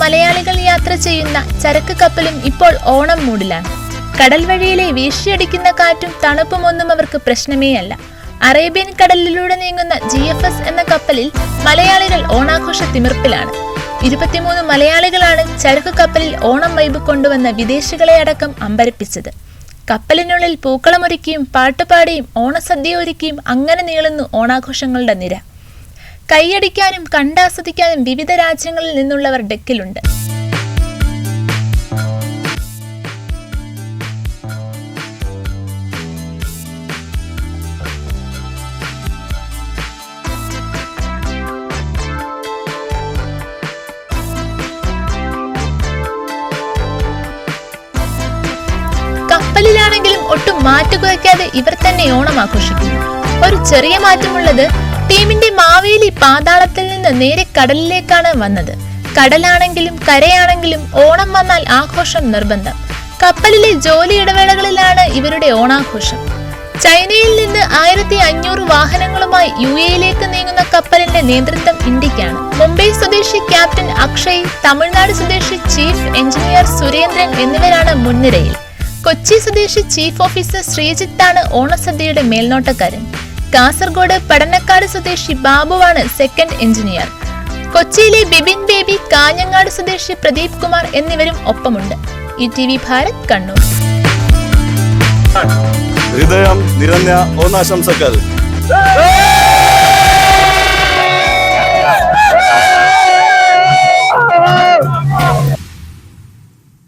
മലയാളികൾ യാത്ര ചെയ്യുന്ന ചരക്ക് കപ്പലും ഇപ്പോൾ ഓണം മൂടിലാണ്. കടൽ വഴിയിലെ വീശിയടിക്കുന്ന കാറ്റും തണുപ്പും ഒന്നും അവർക്ക് പ്രശ്നമേ അല്ല. അറേബ്യൻ കടലിലൂടെ നീങ്ങുന്ന ജി എഫ് എസ് എന്ന കപ്പലിൽ മലയാളികൾ ഓണാഘോഷ തിമിർപ്പിലാണ്. ഇരുപത്തിമൂന്ന് മലയാളികളാണ് ചരക്ക് കപ്പലിൽ ഓണം വൈബ് കൊണ്ടുവന്ന വിദേശികളെ അടക്കം അമ്പരപ്പിച്ചത്. കപ്പലിനുള്ളിൽ പൂക്കളമൊരുക്കിയും പാട്ടുപാടിയും ഓണസദ്യ ഒരുക്കിയും അങ്ങനെ നീളുന്നു ഓണാഘോഷങ്ങളുടെ നിര. കൈയടിക്കാനും കണ്ടാസ്വദിക്കാനും വിവിധ രാജ്യങ്ങളിൽ നിന്നുള്ളവർ ഡെക്കിലുണ്ട്. കപ്പലിലാണെങ്കിലും ഒട്ടും മാറ്റുകുറയ്ക്കാതെ ഇവർ തന്നെ ഓണം ആഘോഷിക്കുന്നു. ഒരു ചെറിയ മാറ്റമുള്ളത് ടീമിന്റെ മാവേലി പാതാളത്തിൽ നിന്ന് നേരെ കടലിലേക്കാണ് വന്നത്. കടലാണെങ്കിലും കരയാണെങ്കിലും ഓണം വന്നാൽ ആഘോഷം നിർബന്ധം. കപ്പലിലെ ജോലി ഇടവേളകളിലാണ് ഇവരുടെ ഓണാഘോഷം. ചൈനയിൽ നിന്ന് ആയിരത്തി അഞ്ഞൂറ് വാഹനങ്ങളുമായി യു എയിലേക്ക് നീങ്ങുന്ന കപ്പലിന്റെ നേതൃത്വം ഇന്ത്യക്കാണ്. മുംബൈ സ്വദേശി ക്യാപ്റ്റൻ അക്ഷയ് തമിഴ്നാട് സ്വദേശി ചീഫ് എഞ്ചിനീയർ സുരേന്ദ്രൻ എന്നിവരാണ് മുൻനിരയിൽ. കൊച്ചി സ്വദേശി ചീഫ് ഓഫീസർ ശ്രീജിത്താണ് ഓണസദ്യയുടെ മേൽനോട്ടക്കാരൻ. കാസർഗോഡ് പടന്നക്കാട് സ്വദേശി ബാബുവാണ് സെക്കൻഡ് എഞ്ചിനീയർ കൊച്ചിയിലെ ബിബിൻ ബേബി കാഞ്ഞങ്ങാട് സ്വദേശി പ്രദീപ് കുമാർ എന്നിവരും ഒപ്പമുണ്ട്. E T V Bharat Kannur. ഹൃദയം നിറഞ്ഞ ഓണാശംസകൾ